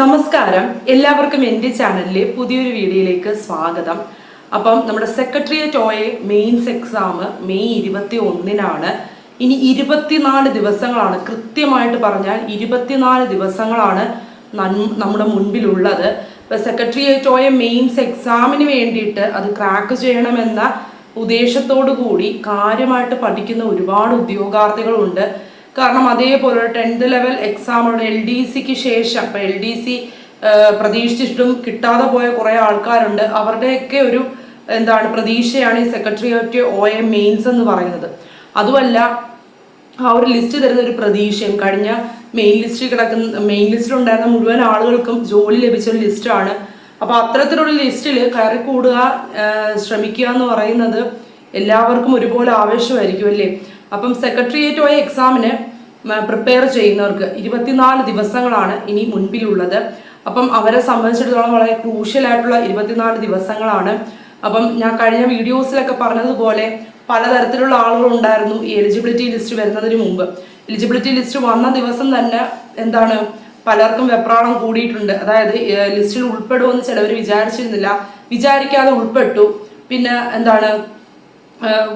നമസ്കാരം. എല്ലാവർക്കും എന്റെ ചാനലിലെ പുതിയൊരു വീഡിയോയിലേക്ക് സ്വാഗതം. അപ്പം നമ്മുടെ സെക്രട്ടേറിയറ്റ് ഓയെ മെയിൻസ് എക്സാം മെയ് ഇരുപത്തി ഒന്നിനാണ് ഇനി ഇരുപത്തിനാല് ദിവസങ്ങളാണ്. കൃത്യമായിട്ട് പറഞ്ഞാൽ ഇരുപത്തിനാല് ദിവസങ്ങളാണ് നമ്മുടെ മുൻപിലുള്ളത്. ഇപ്പം സെക്രട്ടേറിയറ്റ് ഓയെ മെയിൻസ് എക്സാമിന് വേണ്ടിയിട്ട് അത് ക്രാക്ക് ചെയ്യണമെന്ന ഉദ്ദേശത്തോടു കൂടി കാര്യമായിട്ട് പഠിക്കുന്ന ഒരുപാട് ഉദ്യോഗാർത്ഥികളുണ്ട്. കാരണം അതേപോലെ ടെൻത്ത് ലെവൽ എക്സാമുകളുടെ എൽ ഡി സിക്ക് ശേഷം ഇപ്പം എൽ ഡി സി പ്രതീക്ഷിച്ചിട്ടും കിട്ടാതെ പോയ കുറേ ആൾക്കാരുണ്ട്. അവരുടെയൊക്കെ ഒരു എന്താണ് പ്രതീക്ഷയാണ് ഈ സെക്രട്ടറിയേറ്റ് ഒ എം മെയിൻസ് എന്ന് പറയുന്നത്. അതുമല്ല ആ ഒരു ലിസ്റ്റ് തരുന്ന ഒരു പ്രതീക്ഷയും കഴിഞ്ഞ മെയിൻ ലിസ്റ്റിൽ കിടക്കുന്ന മെയിൻ ലിസ്റ്റിൽ ഉണ്ടായിരുന്ന മുഴുവൻ ആളുകൾക്കും ജോലി ലഭിച്ച ഒരു ലിസ്റ്റാണ് അപ്പോൾ അത്തരത്തിലുള്ള ലിസ്റ്റിൽ കയറി കൂടുക ശ്രമിക്കുക എന്ന് പറയുന്നത് എല്ലാവർക്കും ഒരുപോലെ ആവേശമായിരിക്കും അല്ലേ? അപ്പം സെക്രട്ടേറിയറ്റ് പോയ എക്സാമിന് പ്രിപ്പയർ ചെയ്യുന്നവർക്ക് ഇരുപത്തിനാല് ദിവസങ്ങളാണ് ഇനി മുൻപിലുള്ളത്. അപ്പം അവരെ സംബന്ധിച്ചിടത്തോളം വളരെ ക്രൂഷ്യൽ ആയിട്ടുള്ള ഇരുപത്തിനാല് ദിവസങ്ങളാണ്. അപ്പം ഞാൻ കഴിഞ്ഞ വീഡിയോസിലൊക്കെ പറഞ്ഞതുപോലെ പലതരത്തിലുള്ള ആളുകൾ ഉണ്ടായിരുന്നു ഈ എലിജിബിലിറ്റി ലിസ്റ്റ് വരുന്നതിന് മുമ്പ്. എലിജിബിലിറ്റി ലിസ്റ്റ് വന്ന ദിവസം തന്നെ എന്താണ് പലർക്കും വെപ്രാളം കൂടിയിട്ടുണ്ട്. അതായത് ലിസ്റ്റിൽ ഉൾപ്പെടുമെന്ന് ചിലവർ വിചാരിച്ചിരുന്നില്ല. വിചാരിക്കാതെ ഉൾപ്പെട്ടു. പിന്നെ എന്താണ്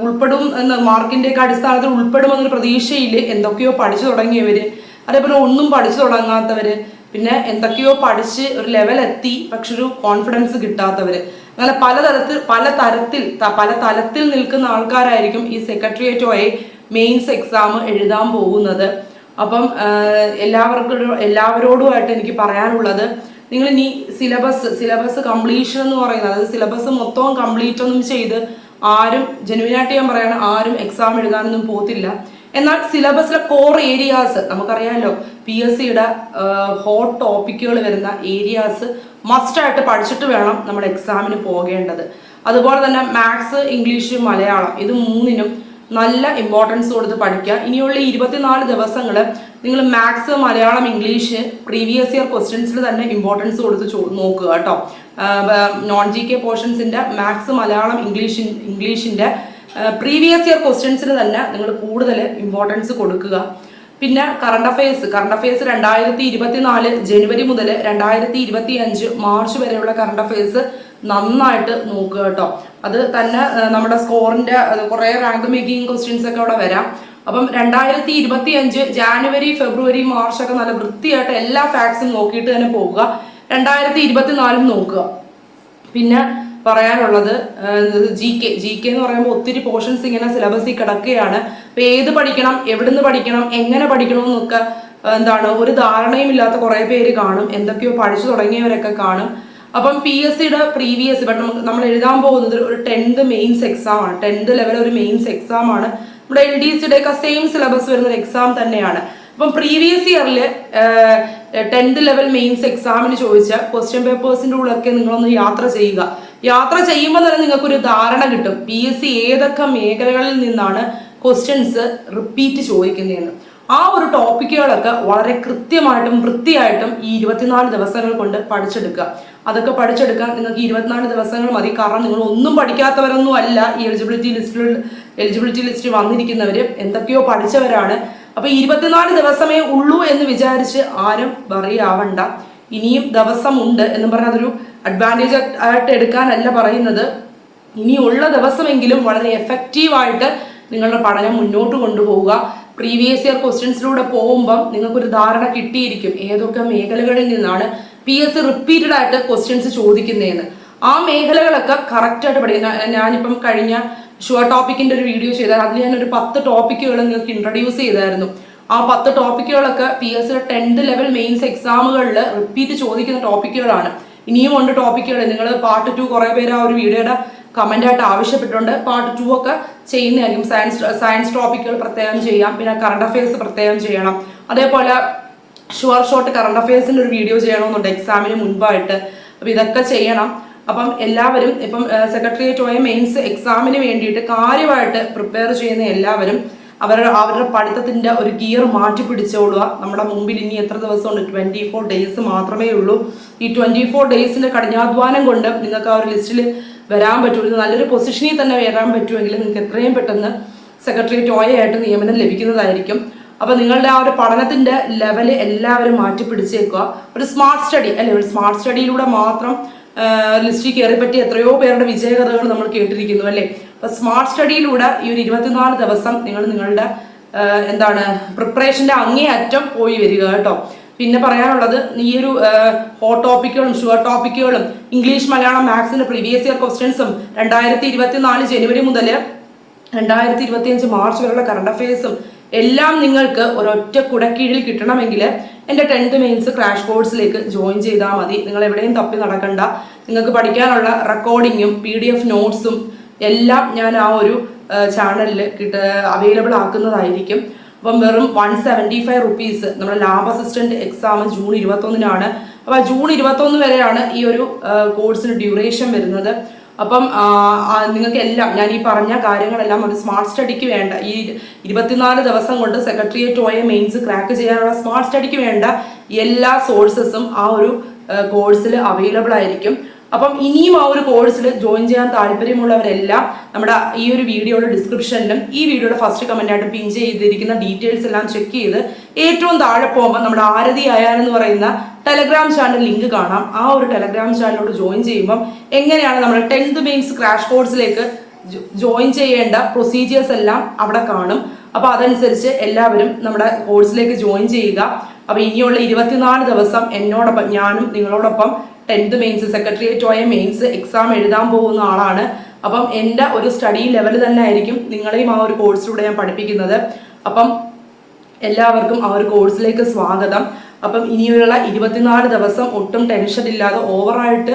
ഉൾപ്പെടും എന്ന മാർക്കിന്റെ ഒക്കെ അടിസ്ഥാനത്തിൽ ഉൾപ്പെടുമെന്നൊരു പ്രതീക്ഷയിൽ എന്തൊക്കെയോ പഠിച്ചു തുടങ്ങിയവര്. അതേപോലെ ഒന്നും പഠിച്ചു തുടങ്ങാത്തവര്. പിന്നെ എന്തൊക്കെയോ പഠിച്ച് ഒരു ലെവൽ എത്തി പക്ഷെ ഒരു കോൺഫിഡൻസ് കിട്ടാത്തവര്. അങ്ങനെ പലതരത്തിൽ പല തരത്തിൽ പല തലത്തിൽ നിൽക്കുന്ന ആൾക്കാരായിരിക്കും ഈ സെക്രട്ടേറിയറ്റ് ആയി മെയിൻസ് എക്സാം എഴുതാൻ പോകുന്നത്. അപ്പം എല്ലാവർക്കും എല്ലാവരോടുമായിട്ട് എനിക്ക് പറയാനുള്ളത് നിങ്ങൾ ഇനി സിലബസ് സിലബസ് കംപ്ലീഷൻ എന്ന് പറയുന്നത് അതായത് സിലബസ് മൊത്തവും കംപ്ലീറ്റ് ഒന്നും ചെയ്ത് ആരും ജെനുവിനായിട്ട് ഞാൻ പറയണം ആരും എക്സാം എഴുതാനൊന്നും പോത്തില്ല എന്നാൽ സിലബസിലെ കോർ ഏരിയാസ് നമുക്കറിയാമല്ലോ പി എസ് സിയുടെ ഹോട്ട് ടോപ്പിക്കുകൾ വരുന്ന ഏരിയാസ് മസ്റ്റായിട്ട് പഠിച്ചിട്ട് വേണം നമ്മൾ എക്സാമിന് പോകേണ്ടത്. അതുപോലെ തന്നെ മാത്സ് ഇംഗ്ലീഷ് മലയാളം ഇത് മൂന്നിനും നല്ല ഇമ്പോർട്ടൻസ് കൊടുത്ത് പഠിക്കുക. ഇനിയുള്ള ഇരുപത്തിനാല് ദിവസങ്ങൾ നിങ്ങൾ maths Malayalam English previous year ക്വസ്റ്റ്യൻസിൽ തന്നെ ഇമ്പോർട്ടൻസ് കൊടുത്ത് നോക്കുക കേട്ടോ. നോൺ ജി കെ പോർഷൻസിന്റെ മാത്സ് മലയാളം ഇംഗ്ലീഷ് ഇംഗ്ലീഷിന്റെ പ്രീവിയസ് ഇയർ ക്വസ്റ്റ്യൻസിന് തന്നെ നിങ്ങൾ കൂടുതൽ ഇമ്പോർട്ടൻസ് കൊടുക്കുക. പിന്നെ കറണ്ട് അഫയേഴ്സ് കറണ്ട് അഫയേഴ്സ് രണ്ടായിരത്തി ഇരുപത്തിനാല് ജനുവരി മുതൽ രണ്ടായിരത്തി ഇരുപത്തി അഞ്ച് മാർച്ച് വരെയുള്ള കറണ്ട് അഫയേഴ്സ് നന്നായിട്ട് നോക്കുക കേട്ടോ. അത് തന്നെ നമ്മുടെ സ്കോറിന്റെ കുറേ റാങ്ക് മേക്കിംഗ് ക്വസ്റ്റ്യൻസ് ഒക്കെ അവിടെ വരാം. അപ്പം രണ്ടായിരത്തി ഇരുപത്തി അഞ്ച് ജാനുവരി ഫെബ്രുവരി മാർച്ച് ഒക്കെ നല്ല വൃത്തിയായിട്ട് എല്ലാ ഫാക്ട്സും നോക്കിയിട്ട് തന്നെ പോവുക. രണ്ടായിരത്തി ഇരുപത്തിനാലും നോക്കുക. പിന്നെ പറയാനുള്ളത് ജി കെ ജി കെ എന്ന് പറയുമ്പോൾ ഒത്തിരി പോർഷൻസ് ഇങ്ങനെ സിലബസിൽ കിടക്കുകയാണ്. അപ്പം ഏത് പഠിക്കണം എവിടുന്ന് പഠിക്കണം എങ്ങനെ പഠിക്കണം എന്നൊക്കെ എന്താണ് ഒരു ധാരണയും ഇല്ലാത്ത കുറേ പേര് കാണും. എന്തൊക്കെയോ പഠിച്ചു തുടങ്ങിയവരൊക്കെ കാണും. അപ്പം പി എസ് സിയുടെ പ്രീവിയസ് ബട്ട് നമ്മൾ എഴുതാൻ പോകുന്നത് ഒരു ടെൻത്ത് മെയിൻസ് എക്സാം ആണ്. ടെൻത്ത് ലെവൽ ഒരു മെയിൻസ് എക്സാം ആണ്. നമ്മുടെ എൽ ഡി സിയുടെ ഒക്കെ സെയിം സിലബസ് വരുന്ന ഒരു എക്സാം തന്നെയാണ്. അപ്പം പ്രീവിയസ് ഇയറിൽ ടെൻത്ത് ലെവൽ മെയിൻസ് എക്സാമിന് ചോദിച്ച ക്വസ്റ്റ്യൻ പേപ്പേഴ്സിന്റെ ഉള്ളൊക്കെ നിങ്ങളൊന്ന് യാത്ര ചെയ്യുക. യാത്ര ചെയ്യുമ്പോൾ തന്നെ നിങ്ങൾക്കൊരു ധാരണ കിട്ടും. പി എസ് സി ഏതൊക്കെ മേഖലകളിൽ നിന്നാണ് ക്വസ്റ്റ്യൻസ് റിപ്പീറ്റ് ചോദിക്കുന്നതെന്ന്. ആ ഒരു ടോപ്പിക്കുകളൊക്കെ വളരെ കൃത്യമായിട്ടും വൃത്തിയായിട്ടും ഈ ഇരുപത്തിനാല് ദിവസങ്ങൾ കൊണ്ട് പഠിച്ചെടുക്കുക. അതൊക്കെ പഠിച്ചെടുക്കാൻ നിങ്ങൾക്ക് ഇരുപത്തിനാല് ദിവസങ്ങൾ മതി. കാരണം നിങ്ങൾ ഒന്നും പഠിക്കാത്തവരൊന്നും അല്ല ഈ എലിജിബിലിറ്റി ലിസ്റ്റിൽ എലിജിബിലിറ്റി ലിസ്റ്റ് വന്നിരിക്കുന്നവർ എന്തൊക്കെയോ പഠിച്ചവരാണ്. അപ്പോൾ ഇരുപത്തിനാല് ദിവസമേ ഉള്ളൂ എന്ന് വിചാരിച്ച് ആരും വറിയാവണ്ട. ഇനിയും ദിവസമുണ്ട് എന്ന് പറഞ്ഞാൽ അതൊരു അഡ്വാന്റേജ് ആയിട്ട് എടുക്കാനല്ല പറയുന്നത്. ഇനിയുള്ള ദിവസമെങ്കിലും വളരെ എഫക്റ്റീവായിട്ട് നിങ്ങളുടെ പഠനം മുന്നോട്ട് കൊണ്ടുപോവുക. പ്രീവിയസ് ഇയർ ക്വസ്റ്റ്യൻസിലൂടെ പോകുമ്പം നിങ്ങൾക്കൊരു ധാരണ കിട്ടിയിരിക്കും. ഏതൊക്കെ മേഖലകളിൽ നിന്നാണ് പി എസ് സി റിപ്പീറ്റഡ് ആയിട്ട് ക്വസ്റ്റ്യൻസ് ചോദിക്കുന്നതെന്ന് ആ മേഖലകളൊക്കെ കറക്റ്റായിട്ട് പഠിക്കുന്ന ഞാനിപ്പം കഴിഞ്ഞ ഷുവർ ടോപ്പിക്കിന്റെ ഒരു വീഡിയോ ചെയ്താൽ അതിൽ ഞാൻ ഒരു പത്ത് ടോപ്പിക്കുകൾ നിങ്ങൾക്ക് ഇൻട്രൊഡ്യൂസ് ചെയ്തായിരുന്നു. ആ പത്ത് ടോപ്പിക്കുകളൊക്കെ P S C tenth level mains എക്സാമുകളിൽ repeat ചോദിക്കുന്ന ടോപ്പിക്കുകളാണ് ഇനിയും ഉണ്ട് ടോപ്പിക്കുകൾ നിങ്ങൾ പാർട്ട് ടു കുറേ പേര് ആ ഒരു വീഡിയോയുടെ കമന്റ് ആയിട്ട് ആവശ്യപ്പെട്ടിട്ടുണ്ട്. പാർട്ട് ടു ഒക്കെ ചെയ്യുന്നതായിരിക്കും. സയൻസ് സയൻസ് ടോപ്പിക്കുകൾ പ്രത്യേകം ചെയ്യാം. പിന്നെ കറണ്ട് അഫയേഴ്സ് പ്രത്യേകം ചെയ്യണം. അതേപോലെ ഷുവർ ഷോട്ട് കറണ്ട് അഫയേഴ്സിന്റെ ഒരു വീഡിയോ ചെയ്യണമെന്നുണ്ട്. എക്സാമിന് മുൻപായിട്ട്. അപ്പോൾ ഇതൊക്കെ ചെയ്യണം. അപ്പം എല്ലാവരും ഇപ്പം സെക്രട്ടേറിയറ്റ് ഓയ മെയിൻസ് എക്സാമിന് വേണ്ടിയിട്ട് കാര്യമായിട്ട് പ്രിപ്പയർ ചെയ്യുന്ന എല്ലാവരും അവരുടെ അവരുടെ പഠിത്തത്തിന്റെ ഒരു ഗിയർ മാറ്റി പിടിച്ചോളുക നമ്മുടെ മുമ്പിൽ ഇനി എത്ര ദിവസമുണ്ട്? ട്വന്റി ഫോർ ഡേയ്സ് മാത്രമേ ഉള്ളൂ. ഈ ട്വന്റി ഫോർ ഡേയ്സിന്റെ കഠിനാധ്വാനം കൊണ്ട് നിങ്ങൾക്ക് ആ ഒരു ലിസ്റ്റിൽ വരാൻ പറ്റുള്ളൂ നല്ലൊരു പൊസിഷനിൽ തന്നെ വരാൻ പറ്റുമെങ്കിൽ നിങ്ങൾക്ക് എത്രയും പെട്ടെന്ന് സെക്രട്ടേറിയറ്റ് ഓയ ആയിട്ട് നിയമനം ലഭിക്കുന്നതായിരിക്കും. അപ്പൊ നിങ്ങളുടെ ആ ഒരു പഠനത്തിന്റെ ലെവൽ എല്ലാവരും മാറ്റി പിടിച്ചേക്കുക. ഒരു സ്മാർട്ട് സ്റ്റഡി അല്ലെ? ഒരു സ്മാർട്ട് സ്റ്റഡിയിലൂടെ മാത്രം ലിസ്റ്റിൽ കയറി പറ്റി എത്രയോ പേരുടെ വിജയകഥകൾ നമ്മൾ കേട്ടിരിക്കുന്നു അല്ലേ? അപ്പൊ സ്മാർട്ട് സ്റ്റഡിയിലൂടെ ഈ ഒരു ഇരുപത്തിനാല് ദിവസം നിങ്ങൾ നിങ്ങളുടെ എന്താണ് പ്രിപ്പറേഷന്റെ അങ്ങേയറ്റം പോയി വരിക കേട്ടോ. പിന്നെ പറയാനുള്ളത് ഈ ഒരു ഹോട്ട് ടോപ്പിക്കുകളും ഷുവർ ടോപ്പിക്കുകളും ഇംഗ്ലീഷ് മലയാളം മാത്സിന്റെ പ്രീവിയസ് ഇയർ ക്വസ്റ്റ്യൻസും രണ്ടായിരത്തി ഇരുപത്തിനാല് ജനുവരി മുതൽ രണ്ടായിരത്തി ഇരുപത്തിയഞ്ച് മാർച്ച് വരെയുള്ള കറണ്ട് അഫയേഴ്സും എല്ലാം നിങ്ങൾക്ക് ഒരൊറ്റ കുടക്കീഴിൽ കിട്ടണമെങ്കിൽ എന്റെ ടെൻത്ത് മെയിൻസ് ക്രാഷ് കോഴ്സിലേക്ക് ജോയിൻ ചെയ്താൽ മതി. നിങ്ങൾ എവിടെയും തപ്പി നടക്കണ്ട. നിങ്ങൾക്ക് പഠിക്കാനുള്ള റെക്കോർഡിങ്ങും പി ഡി എഫ് നോട്ട്സും എല്ലാം ഞാൻ ആ ഒരു ചാനലിൽ കിട്ട അവൈലബിൾ ആക്കുന്നതായിരിക്കും. അപ്പം വെറും വൺ സെവന്റി ഫൈവ് റുപ്പീസ് നമ്മുടെ ലാബ് അസിസ്റ്റന്റ് എക്സാം ജൂൺ ഇരുപത്തൊന്നിനാണ്. അപ്പോൾ ജൂൺ ഇരുപത്തൊന്ന് വരെയാണ് ഈ ഒരു കോഴ്സിന് ഡ്യൂറേഷൻ വരുന്നത്. അപ്പം നിങ്ങൾക്ക് എല്ലാം ഞാൻ ഈ പറഞ്ഞ കാര്യങ്ങളെല്ലാം ഒരു സ്മാർട്ട് സ്റ്റഡിക്ക് വേണ്ട. ഈ ഇരുപത്തിനാല് ദിവസം കൊണ്ട് സെക്രട്ടേറിയറ്റ് ഒ മെയിൻസ് ക്രാക്ക് ചെയ്യാനുള്ള സ്മാർട്ട് സ്റ്റഡിക്ക് വേണ്ട എല്ലാ സോഴ്സസും ആ ഒരു കോഴ്സിൽ അവൈലബിൾ ആയിരിക്കും. അപ്പം ഇനിയും ആ ഒരു കോഴ്സിൽ ജോയിൻ ചെയ്യാൻ താല്പര്യമുള്ളവരെല്ലാം നമ്മുടെ ഈ ഒരു വീഡിയോയുടെ ഡിസ്ക്രിപ്ഷനിലും ഈ വീഡിയോയുടെ ഫസ്റ്റ് കമന്റായിട്ട് പിൻ ചെയ്തിരിക്കുന്ന ഡീറ്റെയിൽസ് എല്ലാം ചെക്ക് ചെയ്ത് ഏറ്റവും താഴെ പോകുമ്പോൾ നമ്മുടെ ആരതി അയാൻ എന്ന് പറയുന്ന ടെലഗ്രാം ചാനൽ ലിങ്ക് കാണാം. ആ ഒരു ടെലഗ്രാം ചാനലോട് ജോയിൻ ചെയ്യുമ്പം എങ്ങനെയാണ് നമ്മുടെ ടെൻത്ത് മെയിൻസ് ക്രാഷ് കോഴ്സിലേക്ക് ജോയിൻ ചെയ്യേണ്ട പ്രൊസീജിയേഴ്സ് എല്ലാം അവിടെ കാണും. അപ്പോൾ അതനുസരിച്ച് എല്ലാവരും നമ്മുടെ കോഴ്സിലേക്ക് ജോയിൻ ചെയ്യുക. അപ്പോൾ ഇനിയുള്ള ഇരുപത്തിനാല് ദിവസം എന്നോടൊപ്പം ഞാനും നിങ്ങളോടൊപ്പം ടെൻത്ത് മെയിൻസ് സെക്രട്ടേറിയറ്റ് പോയ മെയിൻസ് എക്സാം എഴുതാൻ പോകുന്ന ആളാണ്. അപ്പം എന്റെ ഒരു സ്റ്റഡി ലെവൽ തന്നെ ആയിരിക്കും നിങ്ങളെയും ആ ഒരു കോഴ്സിലൂടെ ഞാൻ പഠിപ്പിക്കുന്നത്. അപ്പം എല്ലാവർക്കും ആ ഒരു കോഴ്സിലേക്ക് സ്വാഗതം. അപ്പം ഇനിയുള്ള ഇരുപത്തിനാല് ദിവസം ഒട്ടും ടെൻഷൻ ഇല്ലാതെ ഓവറായിട്ട്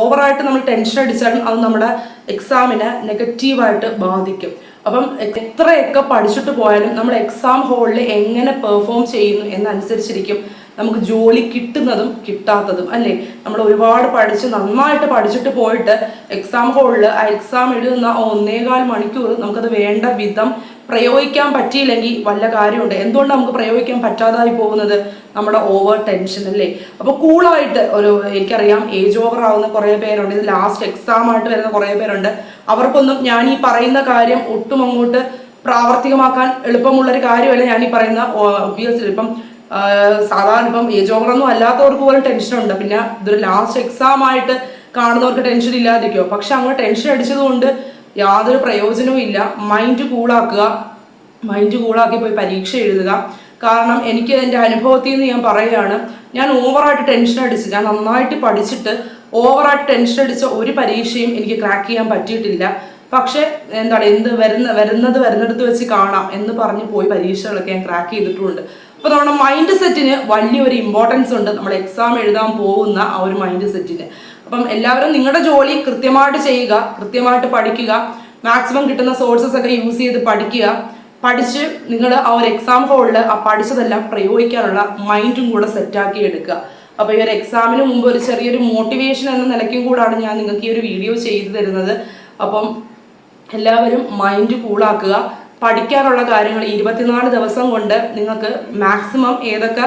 ഓവറായിട്ട് നമ്മൾ ടെൻഷൻ അടിച്ചാലും അത് നമ്മുടെ എക്സാമിനെ നെഗറ്റീവായിട്ട് ബാധിക്കും. അപ്പം എത്രയൊക്കെ പഠിച്ചിട്ട് പോയാലും നമ്മൾ എക്സാം ഹോളിൽ എങ്ങനെ പെർഫോം ചെയ്യുന്നു എന്നനുസരിച്ചിരിക്കും. നമുക്ക് ജോലി കിട്ടുന്നതും കിട്ടാത്തതും അല്ലേ? നമ്മൾ ഒരുപാട് പഠിച്ച് നന്നായിട്ട് പഠിച്ചിട്ട് പോയിട്ട് എക്സാം ഹോളിൽ ആ എക്സാം എഴുതുന്ന ഒന്നേകാൽ മണിക്കൂർ നമുക്കത് വേണ്ട വിധം പ്രയോഗിക്കാൻ പറ്റിയില്ലെങ്കിൽ വല്ല കാര്യമുണ്ട്. എന്തുകൊണ്ട് നമുക്ക് പ്രയോഗിക്കാൻ പറ്റാതായി പോകുന്നത്? നമ്മുടെ ഓവർ ടെൻഷൻ അല്ലേ? അപ്പോൾ കൂളായിട്ട് ഒരു എനിക്കറിയാം ഏജ് ഓവർ ആവുന്ന കുറേ പേരുണ്ട്. ഇത് ലാസ്റ്റ് എക്സാം ആയിട്ട് വരുന്ന കുറേ പേരുണ്ട്. അവർക്കൊന്നും ഞാൻ ഈ പറയുന്ന കാര്യം ഒട്ടും അങ്ങോട്ട് പ്രാവർത്തികമാക്കാൻ എളുപ്പമുള്ളൊരു കാര്യമല്ല ഞാൻ ഈ പറയുന്ന ഒബ്വിയസ്ലി ഇപ്പം സാധാരണ ഇപ്പം ഏജ് ഓവറൊന്നും അല്ലാത്തവർക്ക് പോലും ടെൻഷനുണ്ട് പിന്നെ ഇതൊരു ലാസ്റ്റ് എക്സാം ആയിട്ട് കാണുന്നവർക്ക് ടെൻഷൻ ഇല്ലാതിരിക്കുമോ പക്ഷെ അങ്ങനെ ടെൻഷൻ അടിച്ചതുകൊണ്ട് യാതൊരു പ്രയോജനവും ഇല്ല. മൈൻഡ് കൂളാക്കുക മൈൻഡ് കൂളാക്കി പോയി പരീക്ഷ എഴുതുക. കാരണം എനിക്ക് എന്റെ അനുഭവത്തിൽ നിന്ന് ഞാൻ പറയുകയാണ് ഞാൻ ഓവറായിട്ട് ടെൻഷൻ അടിച്ച് ഞാൻ നന്നായിട്ട് പഠിച്ചിട്ട് ഓവറായിട്ട് ടെൻഷൻ അടിച്ച ഒരു പരീക്ഷയും എനിക്ക് ക്രാക്ക് ചെയ്യാൻ പറ്റിയിട്ടില്ല. പക്ഷെ എന്താണ് എന്ത് വരുന്ന വരുന്നത് വരുന്നിടത്ത് വെച്ച് കാണാം എന്ന് പറഞ്ഞ് പോയി പരീക്ഷകളൊക്കെ ഞാൻ ക്രാക്ക് ചെയ്തിട്ടുമുണ്ട് അപ്പോൾ നമ്മുടെ മൈൻഡ് സെറ്റിന് വലിയൊരു ഇമ്പോർട്ടൻസ് ഉണ്ട്. നമ്മൾ എക്സാം എഴുതാൻ പോകുന്ന ആ ഒരു മൈൻഡ് സെറ്റിന് അപ്പം എല്ലാവരും നിങ്ങളുടെ ജോലി കൃത്യമായിട്ട് ചെയ്യുക കൃത്യമായിട്ട് പഠിക്കുക. മാക്സിമം കിട്ടുന്ന സോഴ്സസ് ഒക്കെ യൂസ് ചെയ്ത് പഠിക്കുക. പഠിച്ച് നിങ്ങൾ ആ ഒരു എക്സാം ഹോളിൽ ആ പഠിച്ചതെല്ലാം പ്രയോഗിക്കാനുള്ള മൈൻഡും കൂടെ സെറ്റാക്കി എടുക്കുക. അപ്പോൾ ഈ ഒരു എക്സാമിന് മുമ്പ് ഒരു ചെറിയൊരു മോട്ടിവേഷൻ എന്ന നിലയ്ക്കും കൂടാണ് ഞാൻ നിങ്ങൾക്ക് ഈ ഒരു വീഡിയോ ചെയ്തു തരുന്നത്. അപ്പം എല്ലാവരും മൈൻഡ് കൂളാക്കുക പഠിക്കാനുള്ള കാര്യങ്ങൾ ഇരുപത്തിനാല് ദിവസം കൊണ്ട് നിങ്ങൾക്ക് മാക്സിമം ഏതൊക്കെ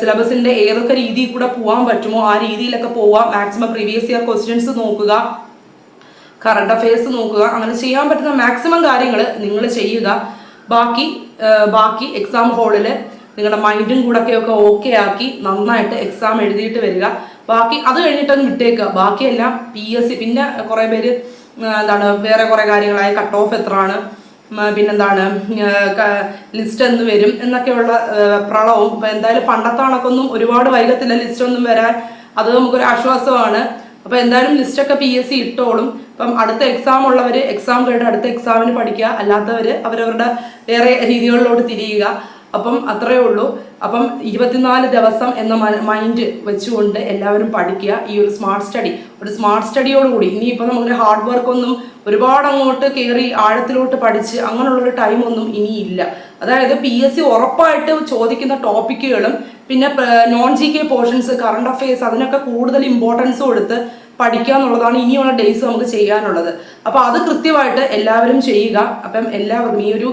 സിലബസിന്റെ ഏതൊക്കെ രീതിയിൽ കൂടെ പോകാൻ പറ്റുമോ ആ രീതിയിലൊക്കെ പോവാം. മാക്സിമം പ്രീവിയസ് ഇയർ ക്വസ്റ്റ്യൻസ് നോക്കുക കറണ്ട് അഫയേഴ്സ് നോക്കുക അങ്ങനെ ചെയ്യാൻ പറ്റുന്ന മാക്സിമം കാര്യങ്ങൾ നിങ്ങൾ ചെയ്യുക. ബാക്കി ബാക്കി എക്സാം ഹോളിൽ നിങ്ങളുടെ മൈൻഡും കൂടൊക്കെ ഒക്കെ ഓക്കെ ആക്കി നന്നായിട്ട് എക്സാം എഴുതിയിട്ട് വരിക. ബാക്കി അത് കഴിഞ്ഞിട്ടൊന്ന് വിട്ടേക്കുക. ബാക്കിയെല്ലാം പി എസ് സി പിന്നെ കുറേ പേര് എന്താണ് വേറെ കുറേ കാര്യങ്ങളായ കട്ട് ഓഫ് എത്രയാണ്. പിന്നെന്താണ് ലിസ്റ്റ് എന്ന് വരും എന്നൊക്കെയുള്ള പ്രളവും. ഇപ്പം എന്തായാലും പണ്ടത്തെ കണക്കൊന്നും ഒരുപാട് വൈകത്തില്ല ലിസ്റ്റ് ഒന്നും വരാൻ. അത് നമുക്കൊരു ആശ്വാസമാണ്. അപ്പൊ എന്തായാലും ലിസ്റ്റൊക്കെ പി എസ് സി ഇട്ടോളും. ഇപ്പം അടുത്ത എക്സാം ഉള്ളവർ എക്സാം കഴിഞ്ഞ് അടുത്ത എക്സാമിന് പഠിക്കുക. അല്ലാത്തവർ അവരവരുടെ വേറെ രീതികളിലോട്ട് തിരിയുക. അപ്പം അത്രയേ ഉള്ളൂ. അപ്പം ഇരുപത്തിനാല് ദിവസം എന്ന മൈൻഡ് വെച്ചുകൊണ്ട് എല്ലാവരും പഠിക്കുക. ഈ ഒരു സ്മാർട്ട് സ്റ്റഡി ഒരു സ്മാർട്ട് സ്റ്റഡിയോടുകൂടി ഇനിയിപ്പോൾ നമുക്കൊരു ഹാർഡ് വർക്ക് ഒന്നും ഒരുപാട് അങ്ങോട്ട് കയറി ആഴത്തിലോട്ട് പഠിച്ച് അങ്ങനെയുള്ളൊരു ടൈമൊന്നും ഇനിയില്ല. അതായത് പി എസ് സി ഉറപ്പായിട്ട് ചോദിക്കുന്ന ടോപ്പിക്കുകളും പിന്നെ non G K portions current affairs അതിനൊക്കെ കൂടുതൽ ഇമ്പോർട്ടൻസ് കൊടുത്ത് പഠിക്കുക എന്നുള്ളതാണ് ഇനിയുള്ള ഡേയ്സ് നമുക്ക് ചെയ്യാനുള്ളത്. അപ്പോൾ അത് കൃത്യമായിട്ട് എല്ലാവരും ചെയ്യുക. അപ്പം എല്ലാവർക്കും ഈ ഒരു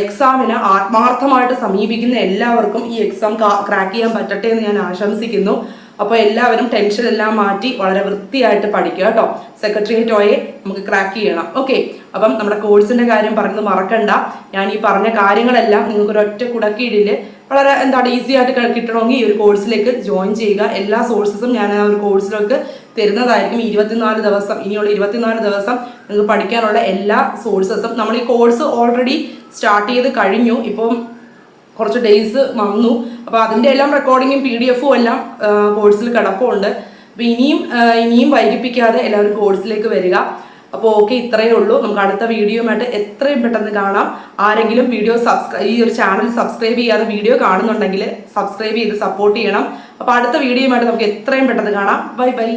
എക്സാമിന് ആത്മാർത്ഥമായിട്ട് സമീപിക്കുന്ന എല്ലാവർക്കും ഈ എക്സാം ക്രാക്ക് ചെയ്യാൻ പറ്റട്ടെ എന്ന് ഞാൻ ആശംസിക്കുന്നു. അപ്പോൾ എല്ലാവരും ടെൻഷൻ എല്ലാം മാറ്റി വളരെ വൃത്തിയായിട്ട് പഠിക്കുക കേട്ടോ. സെക്രട്ടേറിയറ്റ് ഓയെ നമുക്ക് ക്രാക്ക് ചെയ്യണം. ഓക്കെ അപ്പം നമ്മുടെ കോഴ്സിന്റെ കാര്യം പറയുന്നത് മറക്കണ്ട. ഞാൻ ഈ പറഞ്ഞ കാര്യങ്ങളെല്ലാം നിങ്ങൾക്ക് ഒരു ഒറ്റ കുടക്കീഴിൽ വളരെ എന്താണ് ഈസി ആയിട്ട് കിട്ടണമെങ്കിൽ ഈ ഒരു കോഴ്സിലേക്ക് ജോയിൻ ചെയ്യുക. എല്ലാ സോഴ്സസും ഞാൻ ആ ഒരു കോഴ്സിലേക്ക് തരുന്നതായിരിക്കും ഇരുപത്തിനാല് ദിവസം. ഇനിയുള്ള ഇരുപത്തിനാല് ദിവസം നിങ്ങൾക്ക് പഠിക്കാനുള്ള എല്ലാ സോഴ്സസും. നമ്മൾ ഈ കോഴ്സ് ഓൾറെഡി സ്റ്റാർട്ട് ചെയ്ത് കഴിഞ്ഞു. ഇപ്പം കുറച്ച് ഡേയ്സ് വന്നു. അപ്പോൾ അതിന്റെ എല്ലാം റെക്കോർഡിങ്ങും പി ഡി എഫും എല്ലാം കോഴ്സിൽ കിടപ്പുണ്ട്. അപ്പോൾ ഇനിയും ഇനിയും വൈകിപ്പിക്കാതെ എല്ലാവരും കോഴ്സിലേക്ക് വരിക. അപ്പോൾ ഓക്കെ ഇത്രയേ ഉള്ളൂ. നമുക്ക് അടുത്ത വീഡിയോയുമായിട്ട് എത്രയും പെട്ടെന്ന് കാണാം. ആരെങ്കിലും വീഡിയോ സബ്സ്ക്രൈബ് ഈ ഒരു ചാനൽ സബ്സ്ക്രൈബ് ചെയ്യാതെ വീഡിയോ കാണുന്നുണ്ടെങ്കിൽ സബ്സ്ക്രൈബ് ചെയ്ത് സപ്പോർട്ട് ചെയ്യണം. അപ്പോൾ അടുത്ത വീഡിയോയുമായിട്ട് നമുക്ക് എത്രയും പെട്ടെന്ന് കാണാം. Bye bye